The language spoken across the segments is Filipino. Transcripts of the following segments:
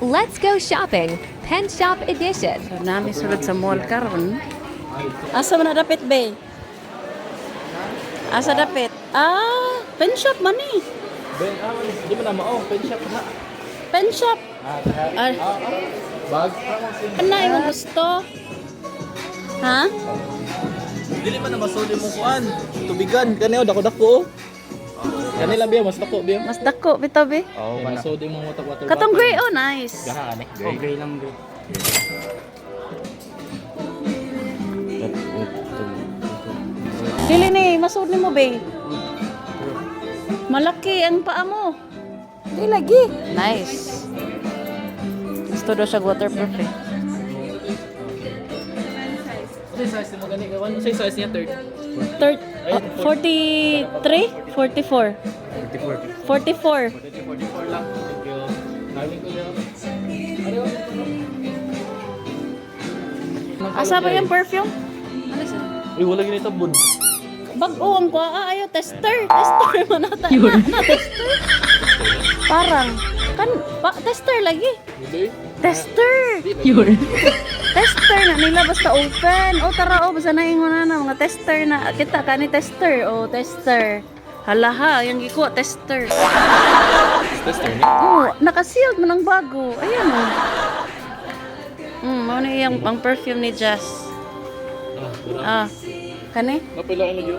Let's go shopping. Pen Shop Edition. So, nami sulod sa mall karon. Asa man na dapit, be? Asa dapit? Ah, pen shop man ni. Ben, ah, di mo na mao, pen shop na. Pen shop. Ah, ah, Ay, bag. ano yung gusto? Ha? Dili man na masuli mo kuan. Tubigan, kaniyo dako dako. Kanila biya mas dako biya. Mas dako bitaw be. Oh, kana masuli mo water water. Katong gray oh, nice. Gaha kani. Gray. gray lang gray. Dili ni, masud nimo be. Malaki ang paa mo. Di lagi. Nice. Gusto daw siya waterproof eh. Ano size mo gani? Ano size niya third? Third, oh, 43? 44. 44. 44 lang. Thank you. Darling ko yun. Asa ba yung perfume? Uy, wala ganito bun. Bag-o ang kwa. Ah, ayo, tester. Tester man ata. Na, tester. Parang. Kan, pa, tester lagi. Tester. Tester na nila basta open. O tara o basta na ingon na mga tester na kita kani tester o tester. Hala ha, yung giko tester. Tester ni. Oh, naka-sealed man ang bago. Ayan o. Mm, mao ni yung ang perfume ni Jazz. Ah, kani? Napila ka lagi.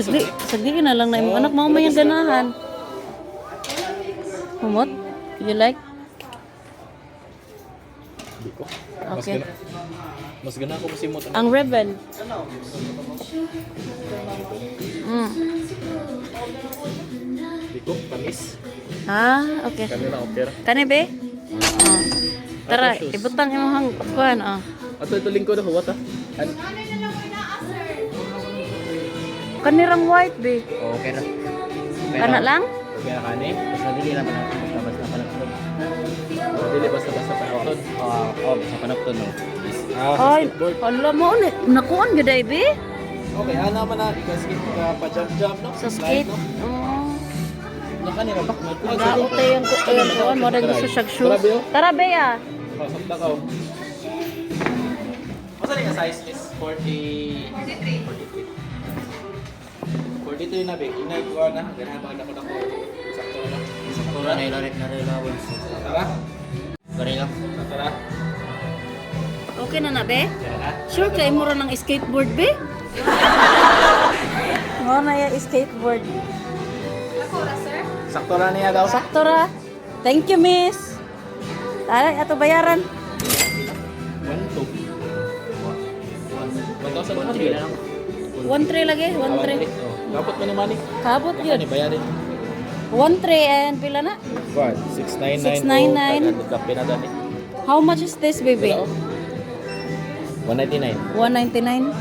Sagdi, sagdi na lang na imong anak mao may ganahan. Humot? You like? Hindi ko. Mas Okay. gana. Mas gana ako kasi mo. Ang rebel. Mm. Hindi ko. Panis. Ah, okay. Kanila opera. Kani be? Oh. Tara, ibutang imong hang kuan oh. Ato ito lingkod ako. What ah? An Kanirang white be. Okay na. Kana lang? Okay na kani. Basta dili lang na basta panagtod. Dili basta basta panagtod. Oo, oh, basta panagtod no. Ah, sa Ay, skateboard. mo ni nakuan gyud ay be. Okay, ana man na ika-skate ka pa jump jump no. Sa skate. Oh. Naka ni rabak mo. Yung kuan kuan mo dahil gusto siya shoes. Tara be ah. Oh, samta ka oh. Masa ni size miss 40 43. 42 na big. Inay ko na. Ganahan ba ako na. Na rin lawon. Tara. Gari lang. Tara. Okay na na be? Tara. Sure kay mo ra ng skateboard be? Mo na ya skateboard. Sakto na niya daw. Sakto ra. Thank you, miss. Tara, ato bayaran. 1 2. 1,100 lang. 1 lagi, 1 Oh, Dapat mo ni money. Kabot Ano yun. ni bayarin? 1 and pila na? What? 699 699. Oh, kape na dani. How much is this, baby? 199. 199.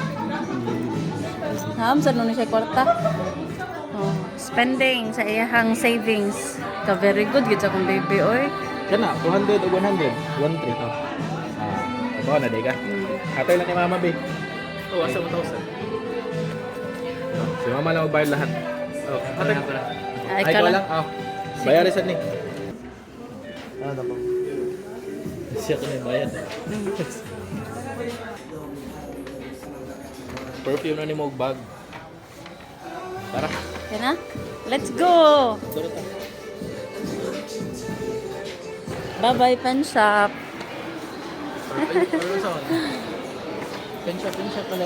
Ham, sa nun siya kwarta. Oh, spending sa iyahang savings. Ka very good gid sa kong baby oy. Kana 200 o 100? 13 to. Ah, ito na dega. Mm. Atay lang ni Mama Be. Oh, asa 1,000. Oh, si Mama lang magbayad lahat. Oh, atay. Ay, Ay, ka ko lang. Oh. Bayarin sa ni. Ah, dapat. Siya ko na bayad. Perfume na ni mo bag. Tara. Yan na? Let's go! Bye-bye, pen shop. Sa Pensya, pensya pala.